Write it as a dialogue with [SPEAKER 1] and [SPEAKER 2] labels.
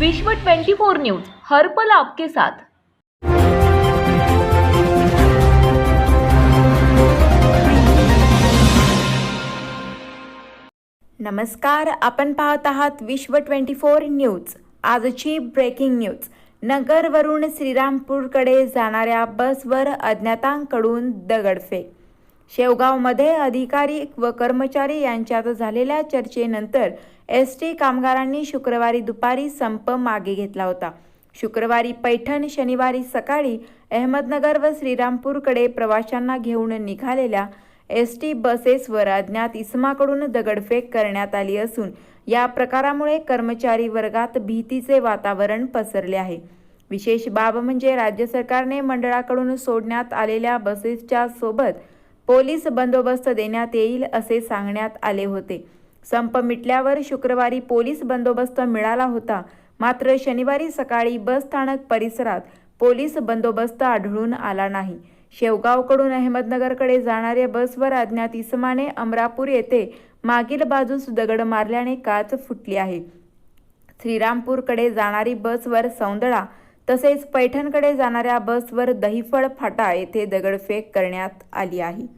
[SPEAKER 1] विश्व 24 न्यूज हर पल आपके साथ.
[SPEAKER 2] नमस्कार आपण पाहत आहात विश्व ट्वेंटी फोर न्यूज. आजची ब्रेकिंग न्यूज नगरवरून श्रीरामपूरकडे जाणाऱ्या बसवर अज्ञातांकडून दगडफेक. शेवगावमध्ये अधिकारी व कर्मचारी यांच्यात झालेल्या चर्चेनंतर एस टी कामगारांनी शुक्रवारी दुपारी संप मागे घेतला होता. शुक्रवारी पैठण शनिवारी सकाळी अहमदनगर व श्रीरामपूरकडे प्रवाशांना घेऊन निघालेल्या एस टी बसेसवर अज्ञात इसमाकडून दगडफेक करण्यात आली असून या प्रकारामुळे कर्मचारी वर्गात भीतीचे वातावरण पसरले आहे. विशेष बाब म्हणजे राज्य सरकारने मंडळाकडून सोडण्यात आलेल्या बसेसच्या सोबत पोलीस बंदोबस्त देण्यात येईल असे सांगण्यात आले होते. संप मिटल्यावर शुक्रवारी पोलीस बंदोबस्त मिळाला होता. मात्र शनिवारी सकाळी बस स्थानक परिसरात पोलीस बंदोबस्त आढळून आला नाही. शेवगावकडून अहमदनगरकडे जाणाऱ्या बसवर अज्ञात इसमाने अमरापूर येथे मागील बाजूस दगड मारल्याने काच फुटली आहे. श्रीरामपूरकडे जाणारी बसवर सौंदळा तसेच पैठणकडे जाणाऱ्या बसवर दहिफळ फाटा येथे दगडफेक करण्यात आली आहे.